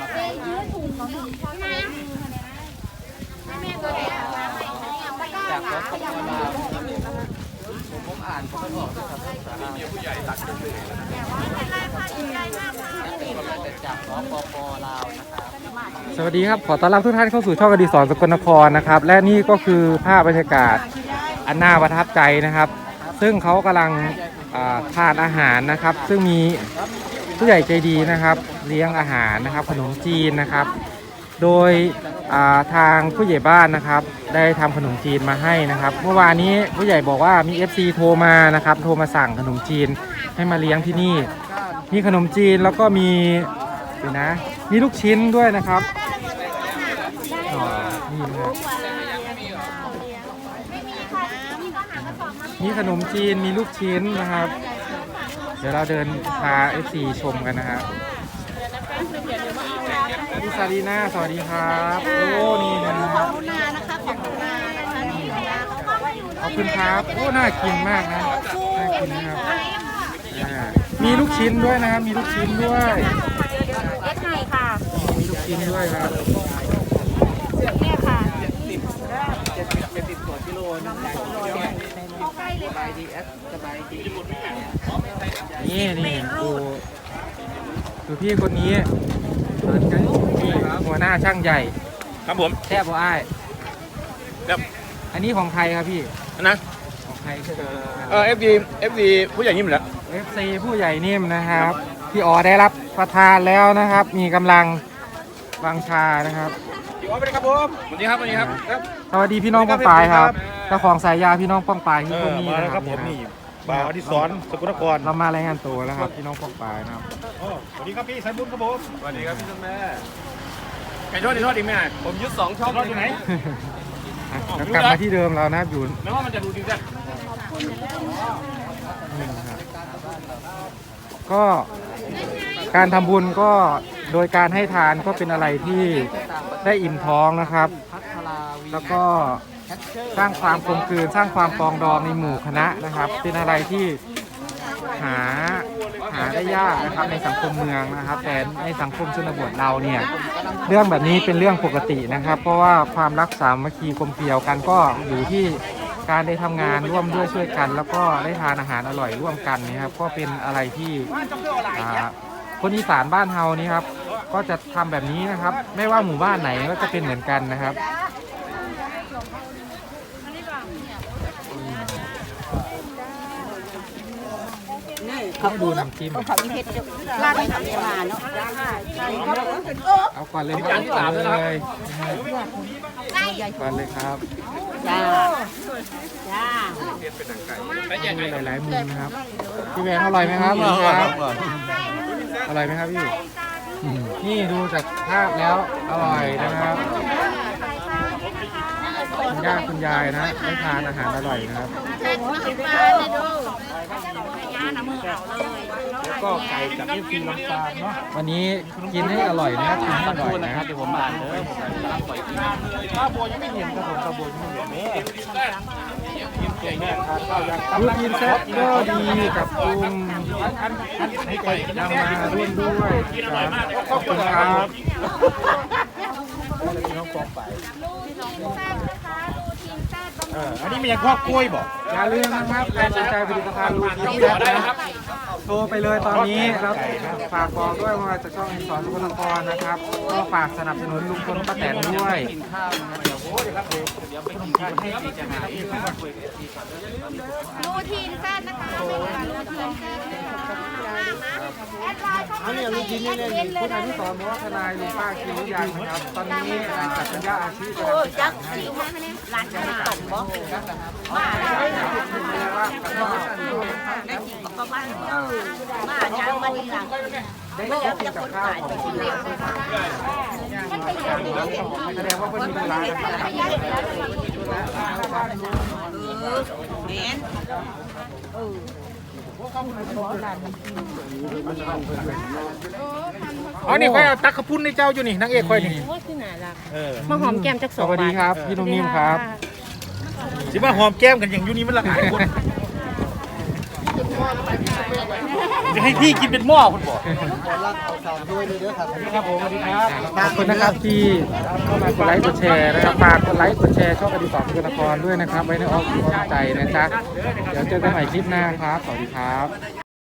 มาขายจากรถของเราผมผมอ่านเขาไม่บอกด้วยครับภาษาลาวผู้ใหญ่ตัดแต่จากสปปลาวนะครับสวัสดีครับ ขอต้อนรับทุกท่านเข้าสู่ช่องอดีศรสกลนครนะครับ และนี่ก็คือภาพบรรยากาศอันน่าประทับใจนะครับ ซึ่งเขากำลังอ่าทานอาหารนะครับ ซึ่งมี ผู้ใหญ่ใจดีนะครับ เลี้ยงอาหารนะครับ ขนมจีนนะครับ โดยาทางผู้ใหญ่บ้านนะครับ ได้ทำขนมจีนมาให้นะครับ เมื่อวานนี้ผู้ใหญ่บอกว่ามี FC โทรมานะครับ โทรมาสั่งขนมจีนให้มาเลี้ยงที่นี่ มีขนมจีนแล้วก็มีเดี๋ยวนะ มีลูกชิ้นด้วยนะครับนี่นะมีขนมจีนมีลูกชิ้นนะครับ เดี๋ยวเราเดินพา FC ชมกันนะครับพี่ซารีนาสวัสดีครับ โอ้นี่นะครับนานะคะของนานะคะนี่นะขอบคุณครับโอ้น่ากินมากนะน่ากินนะครับอ่ามีลูกชิ้นด้วยนะครับมีลูกชิ้นด้วยเอ็ดไห่ค่ะมีลูกชิ้นด้วยครับเนี่ยค่ะเจ็ดสิบเจ็ดสิบกว่ากิโลนะสบายดีแอดสบายดี นี่นี่ดูดูพี่คนนี้นี่หัวหน้าช่างใหญ่ครับผมแทบบ่อ้ายครับอันนี้ของใครครับพี่นะของใครเออเอฟดีเอฟดีผู้ใหญ่ยิ้มเหรอเอฟซีผู้ใหญ่นิ่มนะครับพี่อ๋อได้รับประทานแล้วนะครับ มีกำลังวางชานะครับอยู่เอาไปเลยครับผมสวัสดีครับสวัสดีครับครับสวัสดีพี่น้องป้องปายครับเจ้าของสายยาพี่น้องป้องปายเอที่อตรงนี้มานะแล้วคครัรับบผมนี่นี่นะ บ่าวอดิศรสกลนครเรามารายงานตัวแล้วครับพี่น้องป้องปายนะครับโอ้สวัสดีครับพี่สายบุญครับผมสวัสดีครับพี่ต้นแม่ไก่ทอดดีทอดดีไหมอะผมยึดสองช่องทอดอยู่ไหนอะเดี๋ยวกลับมาที่เดิมเรานะครับอยู่แม้ว่ามันจะดูดีจ้ะนี่นะครับก็การทำบุญก็โดยการให้ทานก็เป็นอะไรที่ได้อิ่มท้องนะครับพัทราวีแล้วก็ สร้างความกลมกลืนสร้างความปองดองในหมู่คณะนะครับ เป็นอะไรที่หาหาได้ยากนะครับในสังคมเมืองนะครับ แต่ในสังคมชนบทเราเนี่ยเรื่องแบบนี้เป็นเรื่องปกตินะครับ เพราะว่าความรักสามัคคีกลมเกลียวกันก็อยู่ที่การได้ทำงานร่วมด้วยช่วยกัน แล้วก็ได้ทานอาหารอร่อยร่วมกันนะครับ ก็เป็นอะไรที่คนอีสานบ้านเฮานี่ครับ ก็จะทำแบบนี้นะครับ ไม่ว่าหมู่บ้านไหนก็จะเป็นเหมือนกันนะครับ เขาดูน้ำจิ้มเขามีเพชรร้านไหนทำมาเนาะเอาก่อนเลยครับก่อนเลยก่อนเลยครับจ้าจ้ามีหลายๆมุมนะครับพี่แบงค์อร่อยไหมครับครับอร่อยไหมครับพี่อืมนี่ดูจากภาพแล้วอร่อยนะครับคุณ ย่าคุณยายนะได้ทานอาหารอร่อยนะครับแล้วก็ไก่จากเอฟซีลำปางเนาะวันนี้กินให้อร่อยนะกินให้อร่อยนะเดี๋ยวผมอ่านเด้อผมรับปล่อยกินข้าวบัวยังไม่เห็นครับผมข้าวบัวยังไม่เห็นเลยยิ้มเก่งแน่ทานข้าวยังรูทีนแซ่บก็ดีกับปรุงอันอันอันให้ไก่กินยังแน่มาร่วมด้วยครับขอบคุณครับน้องฟองไปเอออันนี้มันยังครอบกล้วยบอกอย่าลืมนะครับใครสนใจผลิตภัณฑ์รูทีนแซ่บนะครับ โทรไปเลยตอนนี้ครับ ฝากบอกด้วยว่าจะช่องอินสอนสุขนครนะครับ ก็ฝากสนับสนุนลุงพลป้าแตนด้วยกินข้าวนะเดี๋ยวเดี๋ยวไปกินข้าวให้ดีจะหาที่มาคุยกับที่ก่อนรูทีนแซ่บนะคะ รูทีนแซ่บแอดไลน์เข้ามาในแอดเนเลยผู้นะนายที่สอนบอกว่าทนายลุงป้าคิวยังนะครับ ตอนนี้อ่าสัญญาอาชีพกำโอ้ลังจักสิมาเนี่ยร้านจะมาตบบ่มาได้ได้จริงก็บ้านเออมายังมาทีหลังได้ขอกินกับข้าวของคุณลุงแสดงว่าเพิ่นมีร้านนะครับเออแม่นอ๋อ นี่ค่อยเอาตักขพุ่นในเจ้าอยู่นี่นางเอกค่อยนี่ว่าคือน่ารักเออมาหอมแก้มจักสสองวัสดีครับ พี่นุ่มนิ่มครับ สิมาหอมแก้มกันอย่างอยู่นี่มันละหายคน ให้พี่กินเป็นหม้อคุณบอกครับผมสวัสดีครับขอบคุณนะครับที่เข้ามากดไลค์กดแชร์นะครับฝากกดไลค์กดแชร์ช่องอดีศรสกลนครด้วยนะครับ ไว้ในอ้อมอกอ้อมใจนะจ๊ะเดี๋ยวเจอกันใหม่คลิปหน้าครับ สวัสดีครับ